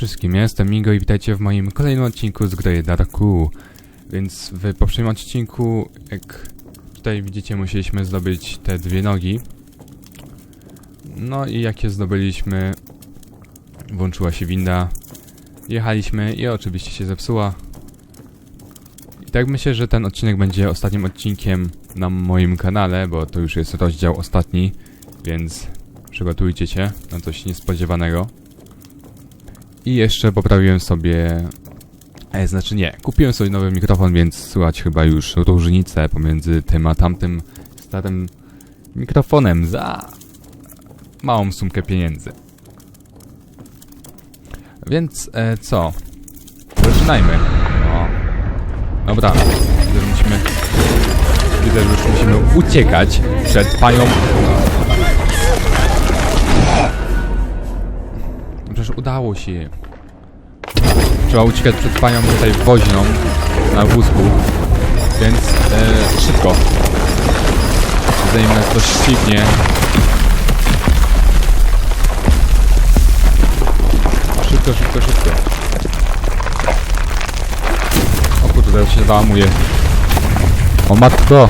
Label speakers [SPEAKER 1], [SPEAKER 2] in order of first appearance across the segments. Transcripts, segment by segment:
[SPEAKER 1] wszystkim, ja jestem Migo i witajcie w moim kolejnym odcinku z gry Darku. Więc w poprzednim odcinku, jak tutaj widzicie, musieliśmy zdobyć te dwie nogi. No i jak je zdobyliśmy, włączyła się winda, jechaliśmy i oczywiście się zepsuła. I tak myślę, że ten odcinek będzie ostatnim odcinkiem na moim kanale, bo to już jest rozdział ostatni, więc przygotujcie się na coś niespodziewanego. I jeszcze poprawiłem sobie. E, znaczy nie, kupiłem sobie nowy mikrofon, więc słychać chyba już różnicę pomiędzy tym a tamtym starym mikrofonem za małą sumkę pieniędzy. Więc e, co? Zaczynajmy. O. Dobra, widzę, że musimy. Widzę, że już musimy uciekać przed panią. Przecież udało się. Trzeba uciekać przed panią tutaj woźną na wózku. Więc e, szybko. Zanim nas ktoś ścignie. Szybko, szybko, szybko. O kurde, teraz się załamuje. O matko!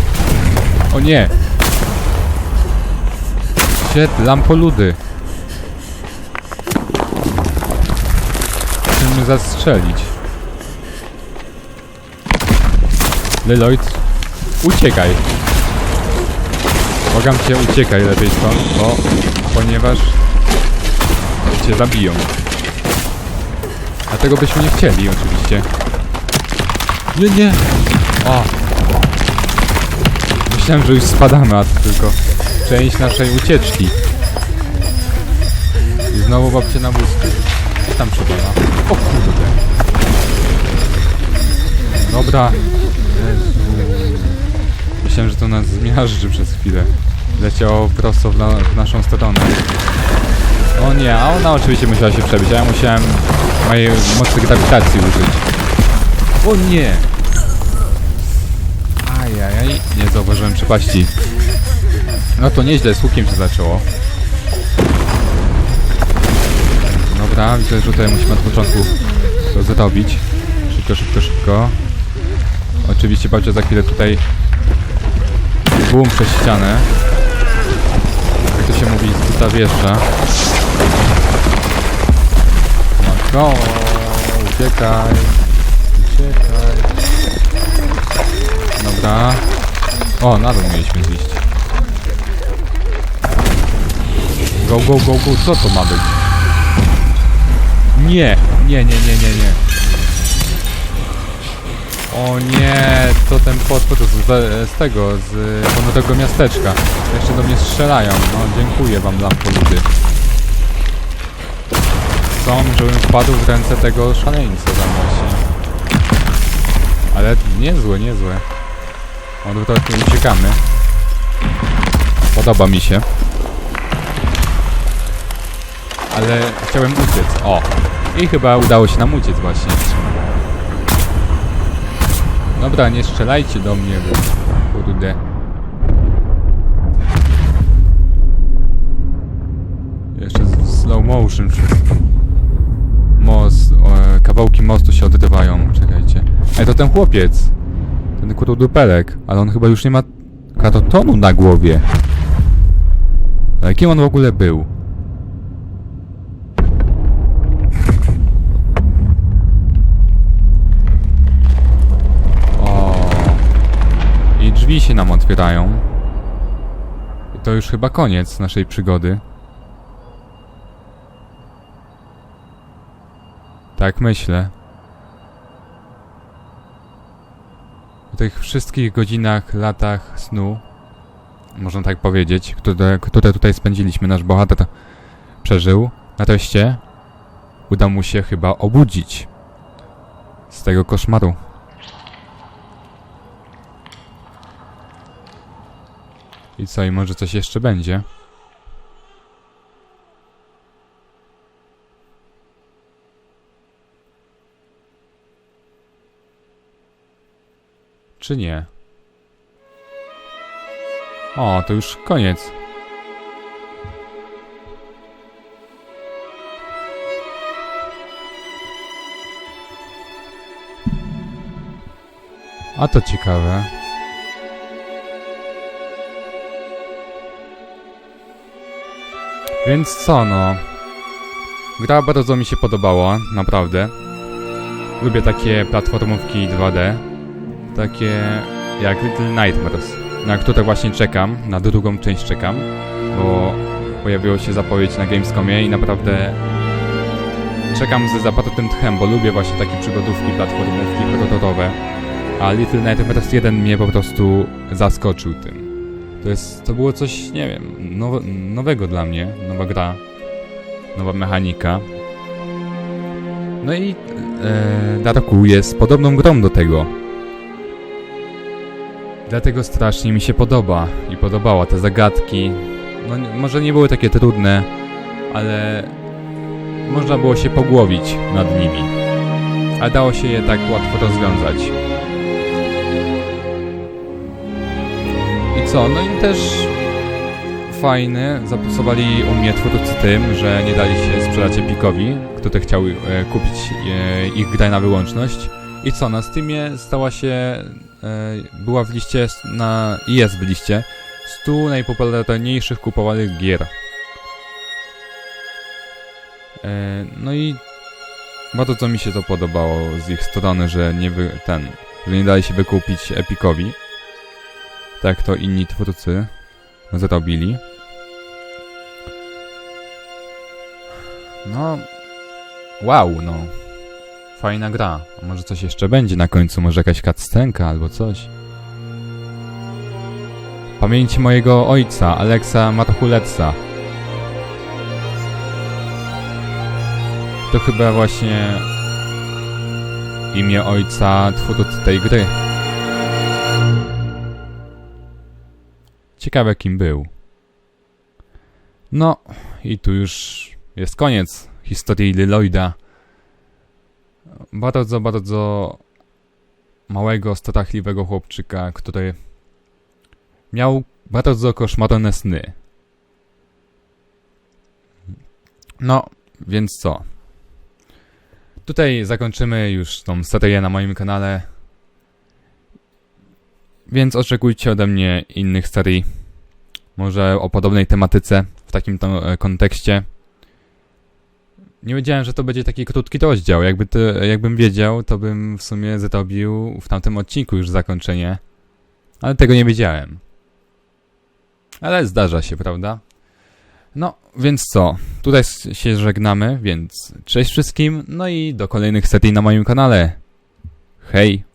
[SPEAKER 1] O nie! Shit, lampoludy. Zastrzelić. Leloid, uciekaj. Błagam cię, uciekaj lepiej stąd, bo... ponieważ... cię zabiją. Dlatego byśmy nie chcieli, oczywiście. Nie, nie! O! Myślałem, że już spadamy, a to tylko część naszej ucieczki. I znowu babcie na wózku. Tam przepala? O kurde. Dobra. Jezu. Myślałem, że to nas zmiażdży przez chwilę. Leciało prosto w, na, w naszą stronę. O nie, a ona oczywiście musiała się przebić, a ja musiałem mojej mocy grawitacji użyć. O nie! Ajajaj, nie zauważyłem przepaści. No to nieźle, z łukiem się zaczęło. Dobra, widzę, że tutaj musimy od początku to zrobić. Szybko, szybko, szybko. Oczywiście babcia za chwilę tutaj bum przez ścianę. Jak to się mówi, tuta wjeżdża. Matko, uciekaj. Uciekaj. Dobra. O, na dół mieliśmy zjeść. Go, go, go, go, co to ma być? Nie, nie, nie, nie, nie, nie. O nie, to ten potwór z, z tego, z ponurego miasteczka. Jeszcze do mnie strzelają. No, dziękuję wam, lampoludy. Chcą, żebym wpadł w ręce tego szaleńca tam właśnie. Ale niezłe, niezłe. O, to uciekamy. Podoba mi się. Ale chciałem uciec. O! I chyba udało się nam uciec właśnie. Dobra, nie strzelajcie do mnie, bo kurde. Jeszcze z- slow motion. Most, e, kawałki mostu się odrywają. Czekajcie. Ej, to ten chłopiec. Ten kurudupelek. Ale on chyba już nie ma kartonu na głowie. Ale kim on w ogóle był? O. I drzwi się nam otwierają. I to już chyba koniec naszej przygody. Tak myślę. W tych wszystkich godzinach, latach snu, można tak powiedzieć, które, które tutaj spędziliśmy, nasz bohater przeżył, nareszcie uda mu się chyba obudzić z tego koszmaru. I co, i może coś jeszcze będzie? Czy nie? O, to już koniec. A to ciekawe. Więc co no? Gra bardzo mi się podobała, naprawdę. Lubię takie platformówki 2D. Takie jak Little Nightmares, na które właśnie czekam, na drugą część czekam, bo pojawiła się zapowiedź na Gamescomie i naprawdę czekam ze zapartym tchem, bo lubię właśnie takie przygodówki, platformówki horrorowe. A Little Nightmares 1 mnie po prostu zaskoczył tym. To jest, to było coś, nie wiem, nowe, nowego dla mnie, nowa gra, nowa mechanika. No i e, Darku jest podobną grą do tego. Dlatego strasznie mi się podoba i podobała te zagadki. No może nie były takie trudne, ale można było się pogłowić nad nimi. A dało się je tak łatwo rozwiązać. Co? No i też fajne, zaplusowali u mnie twórcy tym, że nie dali się sprzedać Epicowi, które chciały e, kupić e, ich grę na wyłączność. I co? Na Steamie stała się, e, była w liście, na, jest w liście 100 najpopularniejszych kupowanych gier. E, no i bardzo co mi się to podobało z ich strony, że nie wy, ten, że nie dali się wykupić Epicowi. Tak to inni twórcy zrobili. No, wow, no. Fajna gra. A może coś jeszcze będzie na końcu, może jakaś cutscenka albo coś. Pamięci mojego ojca, Aleksa Marchuleca. To chyba właśnie imię ojca twórcy tej gry. Ciekawe kim był. No, i tu już jest koniec historii Lloyda. Bardzo, bardzo małego, strachliwego chłopczyka, który miał bardzo koszmarne sny. No, więc co? Tutaj zakończymy już tą serię na moim kanale. Więc oczekujcie ode mnie innych serii. Może o podobnej tematyce, w takim e, kontekście. Nie wiedziałem, że to będzie taki krótki rozdział. Jakby to, jakbym wiedział, to bym w sumie zrobił w tamtym odcinku już zakończenie. Ale tego nie wiedziałem. Ale zdarza się, prawda? No, więc co? Tutaj się żegnamy, więc cześć wszystkim, no i do kolejnych serii na moim kanale. Hej!